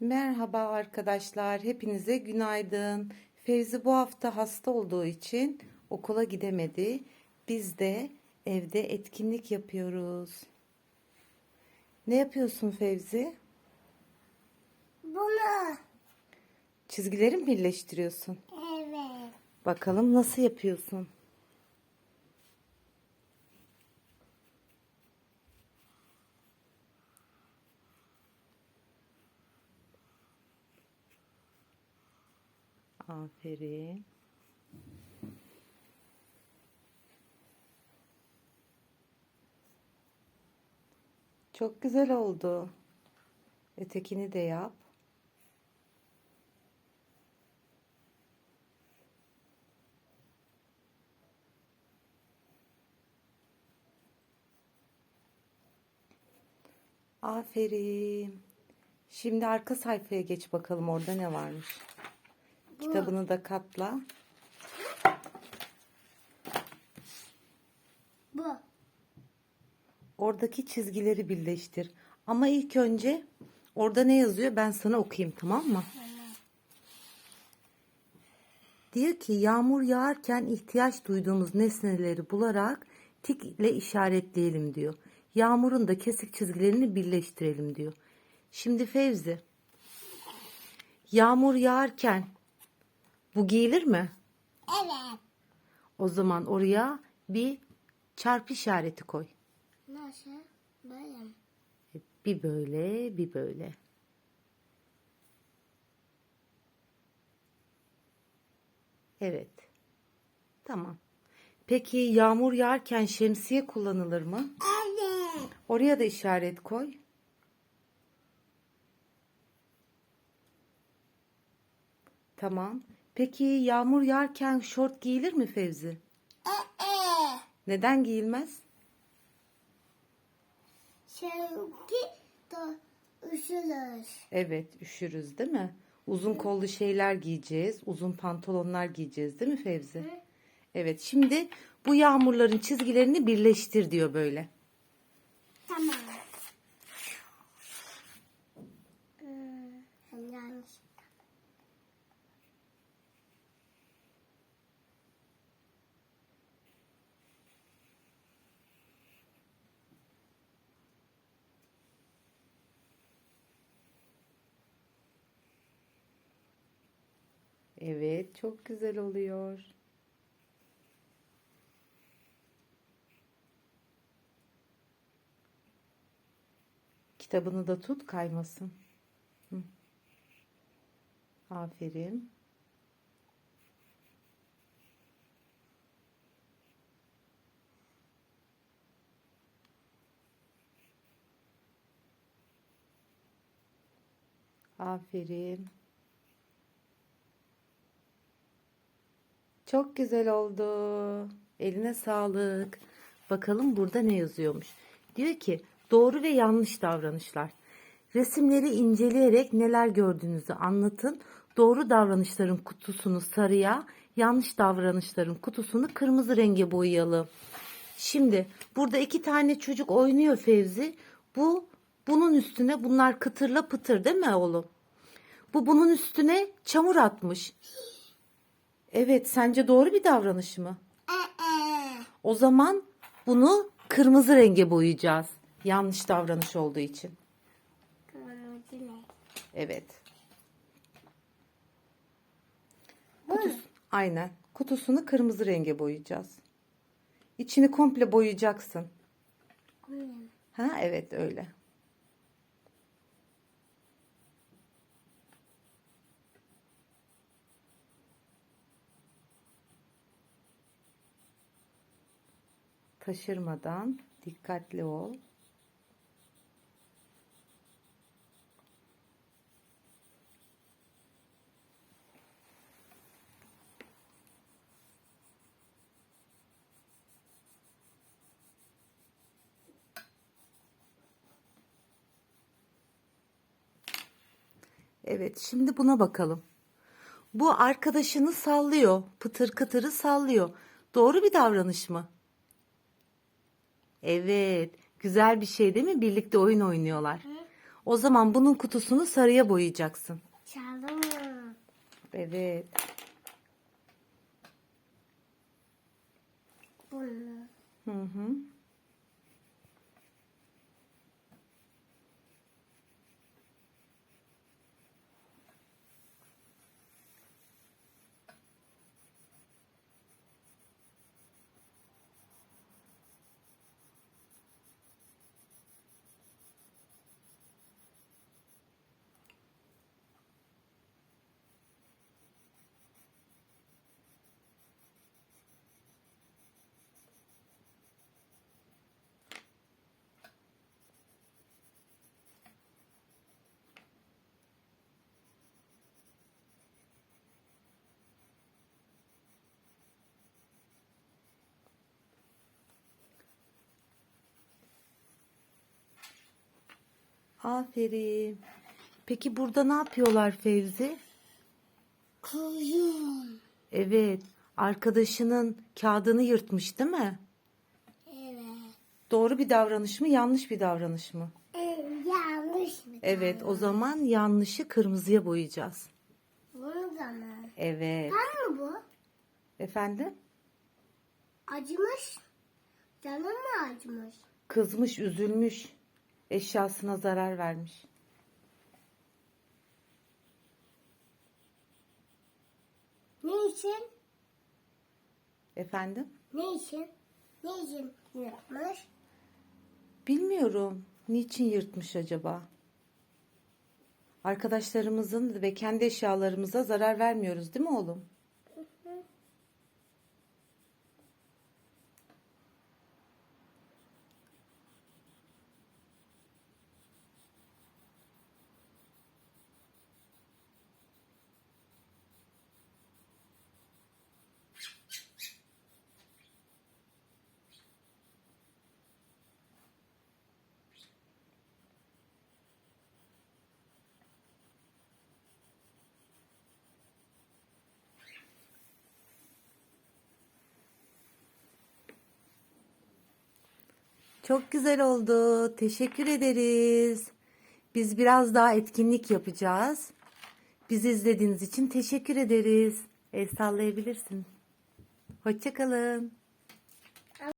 Merhaba arkadaşlar, hepinize günaydın. Fevzi bu hafta hasta olduğu için okula gidemedi. Biz de evde etkinlik yapıyoruz. Ne yapıyorsun Fevzi? Bunu. Çizgileri mi birleştiriyorsun? Evet. Bakalım nasıl yapıyorsun? Aferin. Çok güzel oldu. Ötekini de yap. Aferin. Şimdi arka sayfaya geç bakalım orada ne varmış. Kitabını da katla. Bu. Oradaki çizgileri birleştir. Ama ilk önce orada ne yazıyor ben sana okuyayım tamam mı? Diyor ki yağmur yağarken ihtiyaç duyduğumuz nesneleri bularak tik ile işaretleyelim diyor. Yağmurun da kesik çizgilerini birleştirelim diyor. Şimdi Fevzi yağmur yağarken bu giyilir mi? Evet. O zaman oraya bir çarpı işareti koy. Nasıl? Böyle mi? Bir böyle, bir böyle. Evet. Tamam. Peki yağmur yağarken şemsiye kullanılır mı? Evet. Oraya da işaret koy. Tamam. Peki yağmur yağarken şort giyilir mi Fevzi? Neden giyilmez? Çünkü da üşürüz. Evet, üşürüz değil mi? Uzun kollu şeyler giyeceğiz, uzun pantolonlar giyeceğiz değil mi Fevzi? Evet, şimdi bu yağmurların çizgilerini birleştir diyor böyle. Tamam. Hmm, yanlış. Evet, çok güzel oluyor. Kitabını da tut, kaymasın. Hı. Aferin. Aferin. Çok güzel oldu. Eline sağlık. Bakalım burada ne yazıyormuş. Diyor ki doğru ve yanlış davranışlar. Resimleri inceleyerek neler gördüğünüzü anlatın. Doğru davranışların kutusunu sarıya, yanlış davranışların kutusunu kırmızı renge boyayalım. Şimdi burada iki tane çocuk oynuyor Fevzi. Bu bunun üstüne bunlar kıtırla pıtır değil mi oğlum? Bu bunun üstüne çamur atmış. Evet, sence doğru bir davranış mı? O zaman bunu kırmızı renge boyayacağız. Yanlış davranış olduğu için. kırmızı ne? Evet. Kutus, aynen. Kutusunu kırmızı renge boyayacağız. İçini komple boyayacaksın. Bu ne? Ha, evet öyle. Taşırmadan dikkatli ol. Evet, şimdi buna bakalım. Bu arkadaşını sallıyor. Pıtır kıtırı sallıyor. Doğru bir davranış mı? Evet. Güzel bir şey değil mi? Birlikte oyun oynuyorlar. O zaman bunun kutusunu sarıya boyayacaksın. Çaldı mı? Evet. Bunu. Hı hı. Aferin. Peki burada ne yapıyorlar Fevzi? Kuyum. Evet. Arkadaşının kağıdını yırtmış değil mi? Evet. Doğru bir davranış mı, yanlış bir davranış mı? Evet. Yanlış mı? Evet, o zaman yanlışı kırmızıya boyayacağız. Bunu da mı? Evet. Ben mi bu? Efendim? Acımış. Canım mı acımış? Kızmış, üzülmüş. Eşyasına zarar vermiş. Ne için? Efendim? Ne için? Ne için yapmış? Bilmiyorum. Niçin yırtmış acaba? Arkadaşlarımızın ve kendi eşyalarımıza zarar vermiyoruz değil mi oğlum? Çok güzel oldu. Teşekkür ederiz. Biz biraz daha etkinlik yapacağız. Bizi izlediğiniz için teşekkür ederiz. El sallayabilirsin. Hoşçakalın.